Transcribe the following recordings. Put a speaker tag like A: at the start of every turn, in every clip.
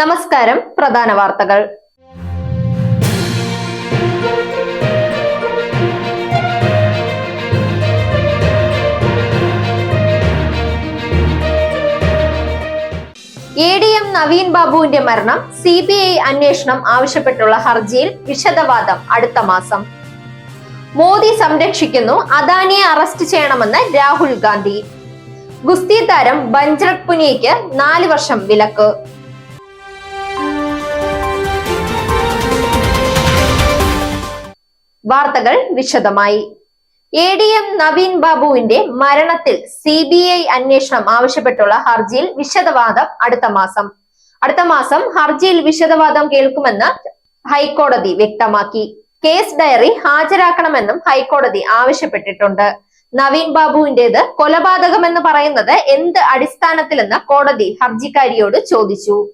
A: നമസ്കാരം പ്രധാന വാർത്തകൾ. എ ഡി എം നവീൻ ബാബുവിന്റെ മരണം സി ബി ഐ അന്വേഷണം ആവശ്യപ്പെട്ടുള്ള ഹർജിയിൽ വിശദവാദം അടുത്ത മാസം. മോദി സംരക്ഷിക്കുന്നു അദാനിയെ അറസ്റ്റ് ചെയ്യണമെന്ന് രാഹുൽ ഗാന്ധി. ഗുസ്തി താരം ബഞ്ച്രക് പുനിയയ്ക്ക് നാല് വർഷം വിലക്ക്. വാർത്തകൾ വിശദമായി. എ ഡി എം നവീൻ ബാബുവിന്റെ മരണത്തിൽ സി ബി ഐ അന്വേഷണം ആവശ്യപ്പെട്ടുള്ള ഹർജിയിൽ വിശദവാദം അടുത്ത മാസം. അടുത്ത മാസം ഹർജിയിൽ വിശദവാദം കേൾക്കുമെന്ന് ഹൈക്കോടതി വ്യക്തമാക്കി. കേസ് ഡയറി ഹാജരാക്കണമെന്നും ഹൈക്കോടതി ആവശ്യപ്പെട്ടിട്ടുണ്ട്. നവീൻ ബാബുവിന്റേത് കൊലപാതകമെന്ന് പറയുന്നത് എന്ത് അടിസ്ഥാനത്തിലെന്ന് കോടതി ഹർജിക്കാരിയോട് ചോദിച്ചു.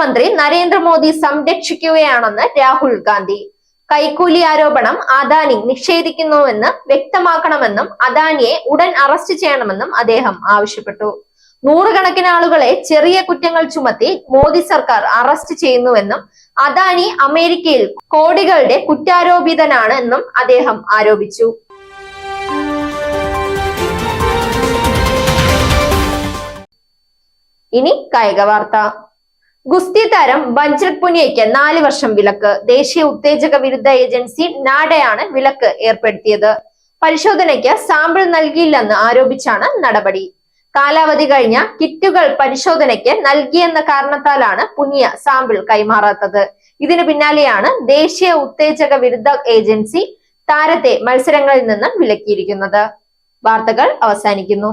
A: പ്രധാനമന്ത്രി നരേന്ദ്രമോദി സംരക്ഷിക്കുകയാണെന്ന് രാഹുൽ ഗാന്ധി. കൈക്കൂലി ആരോപണം അദാനി നിഷേധിക്കുന്നുവെന്ന് വ്യക്തമാക്കണമെന്നും അദാനിയെ ഉടൻ അറസ്റ്റ് ചെയ്യണമെന്നും അദ്ദേഹം ആവശ്യപ്പെട്ടു. നൂറുകണക്കിന് ആളുകളെ ചെറിയ കുറ്റങ്ങൾ ചുമത്തി മോദി സർക്കാർ അറസ്റ്റ് ചെയ്യുന്നുവെന്നും അദാനി അമേരിക്കയിൽ കോടികളുടെ കുറ്റാരോപിതനാണ് എന്നും അദ്ദേഹം ആരോപിച്ചു. ഇനി കായിക വാർത്ത. ഗുസ്തി താരം ബഞ്ച്രക് പുനിയയ്ക്ക് നാല് വർഷം വിലക്ക്. ദേശീയ ഉത്തേജക വിരുദ്ധ ഏജൻസി നാഡയാണ് വിലക്ക് ഏർപ്പെടുത്തിയത്. പരിശോധനയ്ക്ക് സാമ്പിൾ നൽകിയില്ലെന്ന് ആരോപിച്ചാണ് നടപടി. കാലാവധി കഴിഞ്ഞ കിറ്റുകൾ പരിശോധനയ്ക്ക് നൽകിയെന്ന കാരണത്താലാണ് പുനിയ സാമ്പിൾ കൈമാറാത്തത്. ഇതിനു പിന്നാലെയാണ് ദേശീയ ഉത്തേജക വിരുദ്ധ ഏജൻസി താരത്തെ മത്സരങ്ങളിൽ നിന്നും വിലക്കിയിരിക്കുന്നത്. വാർത്തകൾ അവസാനിക്കുന്നു.